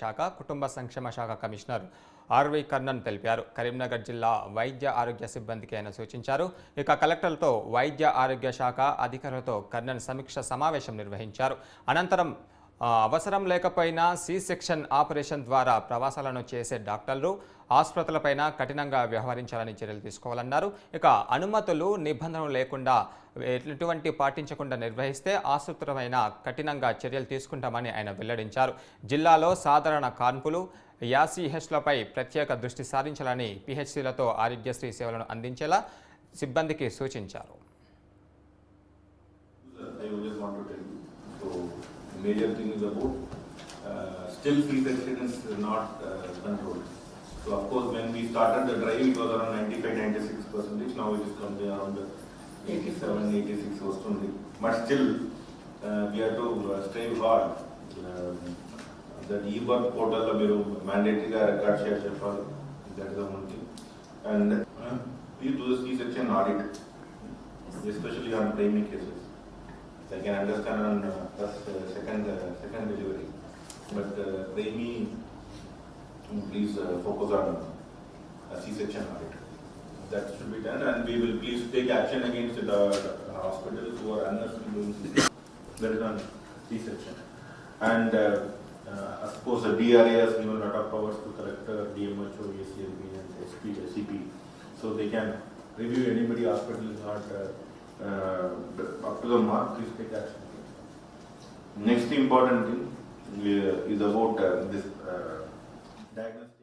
శాఖ కుటుంబ సంక్షేమ శాఖ కమిషనర్ ఆర్వి కర్ణన్ తెలిపారు. కరీంనగర్ జిల్లా వైద్య ఆరోగ్య సిబ్బందికి ఆయన సూచించారు. ఇక కలెక్టర్లతో వైద్య ఆరోగ్య శాఖ అధికారులతో కర్ణన్ సమీక్ష సమావేశం నిర్వహించారు. అనంతరం అవసరం లేకపోయినా సి సెక్షన్ ఆపరేషన్ ద్వారా ప్రవాసాలను చేసే డాక్టర్లు ఆసుపత్రులపైన కఠినంగా వ్యవహరించాలని చర్యలు తీసుకోవాలన్నారు. ఇక అనుమతులు నిబంధనలు లేకుండా ఎటువంటి పాటించకుండా నిర్వహిస్తే ఆసుపత్రమైన కఠినంగా చర్యలు తీసుకుంటామని ఆయన వెల్లడించారు. జిల్లాలో సాధారణ కాన్పులు యాసీహెచ్లపై ప్రత్యేక దృష్టి సారించాలని పిహెచ్సిలతో ఆరోగ్యశ్రీ సేవలను అందించేలా సిబ్బందికి సూచించారు. major thing is about, uh, still C-section is not uh, controlled. So of course, when we started the drive, it was around 95, 96 percentage, now it is coming around 87, 86 వస్తుంది. But still, uh, we have to uh, strive hard. Um, That e-work portal లో మీరు mandatory గా record share చెప్పాలి. That is the one thing. And uh, we do the C-section audit, especially on primary cases. I can understand on uh, first, uh, second, uh, second delivery, but uh, Raimi, mm, please uh, focus on a C-section audit. That should be done and we will please take action against the uh, hospitals who are unnecessarily doing C-section. On C-section. And uh, uh, of course, the DRA has given a lot of powers to collector, DMHO, ACLB and SP, SCP. So they can review anybody hospital is not uh, uh, up to the mark. Next important thing uh, is about uh, this uh, diagnosis.